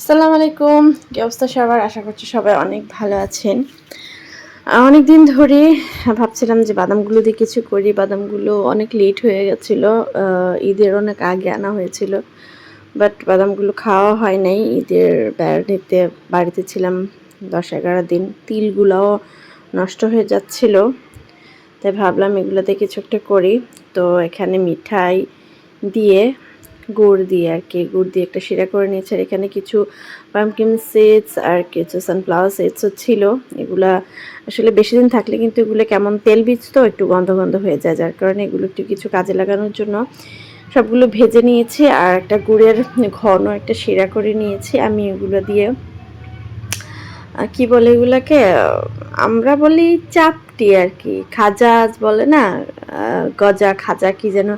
আসসালামু আলাইকুম। কি অবস্থা সবার? আশা করছি সবাই অনেক ভালো আছেন। অনেক দিন ধরে ভাবছিলাম যে বাদামগুলো দিয়ে কিছু করি। বাদামগুলো অনেক লেট হয়ে গেছিল। ঈদের অনেক আগে আনা হয়েছিল। বাট বাদামগুলো খাওয়া হয় নাই। ঈদের বেড়াতে, বাড়িতে ছিলাম দশ এগারো দিন। তিলগুলোও নষ্ট হয়ে যাচ্ছিল। তাই ভাবলাম এগুলোতে কিছু একটা করি। তো এখানে মিঠাই দিয়ে গুড় দিয়ে আর কি, গুড় দিয়ে একটা শিরা করে নিয়েছে। আর এখানে কিছু পামকিন সিডস আর কিছু সানফ্লাওয়ার সিডসও ছিল। এগুলা আসলে বেশি দিন থাকলে কিন্তু এগুলো কেমন তেল বীজ তো একটু গন্ধ গন্ধ হয়ে যায়, যার কারণে এগুলো একটু কিছু কাজে লাগানোর জন্য সবগুলো ভেজে নিয়েছি। আর একটা গুড়ের ঘন একটা শিরা করে নিয়েছি। আমি এগুলো দিয়ে কি বলে এগুলাকে, আমরা বলি চাপটি আর কি খাজা বলে না গজা, খাজা কি যেন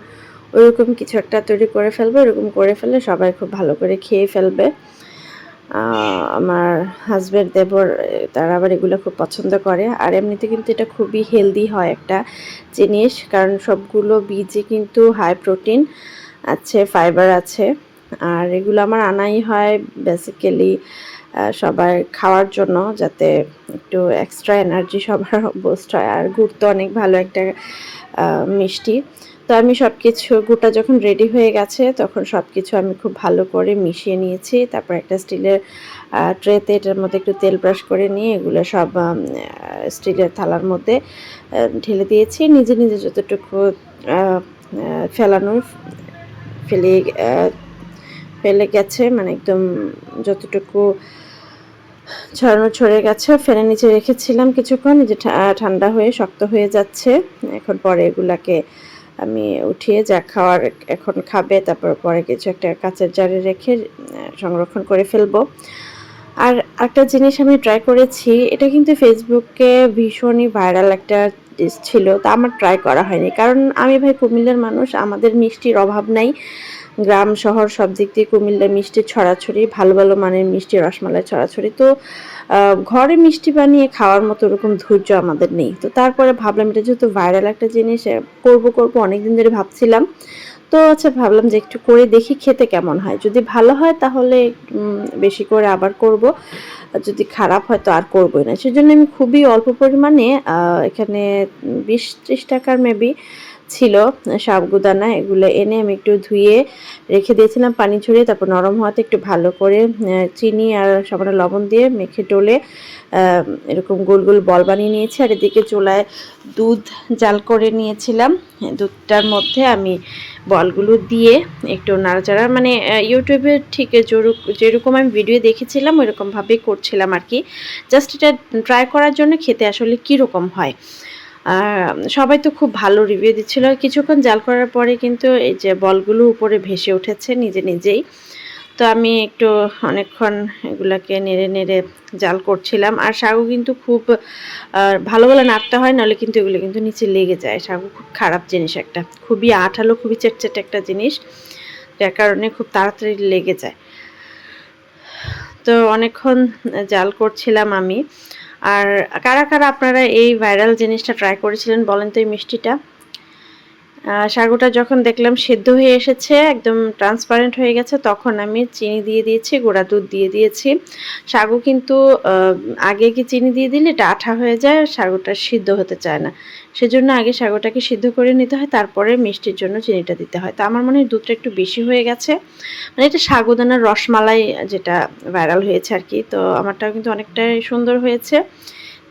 ওইরকম কিছু একটা তৈরি করে ফেলবে ওরকম করে ফেললে সবাই খুব ভালো করে খেয়ে ফেলবে। আমার হাজব্যান্ড দেবর তারা আবার এগুলো খুব পছন্দ করে। আর এমনিতে কিন্তু এটা খুবই হেলদি হয় একটা জিনিস, কারণ সবগুলো বীজে কিন্তু হাই প্রোটিন আছে ফাইবার আছে। আর এগুলো আমার আনাই হয় বেসিক্যালি সবার খাওয়ার জন্য যাতে একটু এক্সট্রা এনার্জি সবার বুস্ট হয়। আর গুড় অনেক ভালো একটা মিষ্টি। তো আমি সব কিছু গুড়টা যখন রেডি হয়ে গেছে, তখন সব কিছু আমি খুব ভালো করে মিশিয়ে নিয়েছি। তারপর একটা স্টিলের ট্রেতে এটার মধ্যে একটু তেল ব্রাশ করে নিয়ে এগুলো সব স্টিলের থালার মধ্যে ঢেলে দিয়েছি। নিজে নিজে যতটুকু ফেলানোর ফেলে ফেলে গেছে মানে একদম যতটুকু ছড়ানো ছড়ে গেছে, ফেলে নিচে রেখেছিলাম কিছুক্ষণ যে ঠান্ডা হয়ে শক্ত হয়ে যাচ্ছে। এখন পরে এগুলাকে আমি উঠিয়ে যা খাওয়ার এখন খাবে, তারপর পরে কিছু একটা কাঁচের জারে রেখে সংরক্ষণ করে ফেলব। আর একটা জিনিস আমি ট্রাই করেছি, এটা কিন্তু ফেসবুকে ভীষণই ভাইরাল একটা ডিশ ছিল, তা আমার ট্রাই করা হয়নি। কারণ আমি ভাই কুমিল্লার মানুষ, আমাদের মিষ্টির অভাব নাই। গ্রাম, শহর সব দিক দিয়ে কুমিল্লার মিষ্টির ছড়াছড়ি, ভালো ভালো মানের মিষ্টি, রসমালাই ছড়াছড়ি। তো ঘরে মিষ্টি বানিয়ে খাওয়ার মতো ওরকম ধৈর্য আমাদের নেই। তো তারপরে ভাবলাম, এটা যেহেতু ভাইরাল একটা জিনিস, করব, করব অনেকদিন ধরে ভাবছিলাম। তো আচ্ছা ভাবলাম যে একটু করে দেখি খেতে কেমন হয়। যদি ভালো হয় তাহলে বেশি করে আবার করব। যদি খারাপ হয় তো আর করবোই না। সেজন্য আমি খুবই অল্প পরিমাণে এখানে বিশ ত্রিশ টাকার মেবি ছিল সাবগুদানা এগুলো এনে আমি একটু ধুয়ে রেখে দিয়েছিলাম পানি ছড়িয়ে, তারপর নরম হওয়াতে একটু ভালো করে চিনি আর সামান্য লবণ দিয়ে মেখে টোলে এরকম গোল গোল বল বানিয়ে নিয়েছি। আর এদিকে চুলায় দুধ জাল করে নিয়েছিলাম। দুধটার মধ্যে আমি বলগুলো দিয়ে একটু নাড়াচাড়া মানে ইউটিউবে ঠিক যেরক- যেরকম আমি ভিডিও দেখেছিলাম, ওইরকমভাবেই করছিলাম আর কি। জাস্ট এটা ট্রাই করার জন্য খেতে আসলে কীরকম হয়? সবাই তো খুব ভালো রিভিউ দিচ্ছিল। আর কিছুক্ষণ জাল করার পরে কিন্তু এই যে বলগুলো উপরে ভেসে উঠেছে নিজে নিজেই। তো আমি একটু অনেকক্ষণ এগুলাকে নেড়ে নেড়ে জাল করছিলাম। আর সাগু কিন্তু খুব ভালো ভালো নাড়তে হয়, নাহলে কিন্তু এগুলো কিন্তু নিচে লেগে যায়। সাগু খুব খারাপ জিনিস একটা, খুবই আঠালো, খুবই চেটচেটে একটা জিনিস, যার কারণে খুব তাড়াতাড়ি লেগে যায়। তো অনেকক্ষণ জাল করছিলাম আমি। আর কারা কারা আপনারা এই ভাইরাল জিনিসটা ট্রাই করেছিলেন বলেন তো এই মিষ্টিটা? সাগুটা যখন দেখলাম সেদ্ধ হয়ে এসেছে, একদম ট্রান্সপারেন্ট হয়ে গেছে, তখন আমি চিনি দিয়ে দিয়েছি, গুঁড়া দুধ দিয়ে দিয়েছি। সাগু কিন্তু আগে কি চিনি দিয়ে দিলে এটা আঠা হয়ে যায় সাগুটা সিদ্ধ হতে চায় না। সেজন্য আগে সাগুটাকে সিদ্ধ করে নিতে হয়, তারপরে মিষ্টির জন্য চিনিটা দিতে হয়। তো আমার মনে হয় দুধটা একটু বেশি হয়ে গেছে। মানে এটা সাগুদানার রসমালাই যেটা ভাইরাল হয়েছে আর কি, তো আমারটাও কিন্তু অনেকটাই সুন্দর হয়েছে।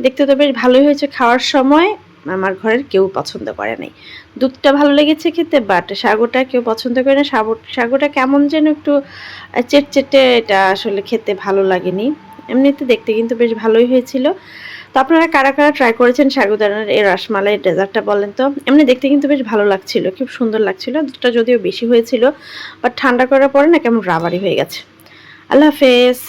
দেখতে তো বেশ ভালোই হয়েছে খাওয়ার সময়। আমার ঘরের কেউ পছন্দ করে নাই। দুধটা ভালো লেগেছে খেতে বাট সাগুটা কেউ পছন্দ করে না। সাবু সাগুটা কেমন যেন একটু চেটচেটে এটা আসলে খেতে ভালো লাগেনি। এমনিতে দেখতে কিন্তু বেশ ভালোই হয়েছিল। তো আপনারা কারা কারা ট্রাই করেছেন সাগুদানার এই রসমালাই ডেজার্টটা বলেন তো? এমনি দেখতে কিন্তু বেশ ভালো লাগছিল, খুব সুন্দর লাগছিল। দুধটা যদিও বেশি হয়েছিল বাট ঠান্ডা করার পরে না কেমন রাবারি হয়ে গেছে। আল্লাহ হাফেজ।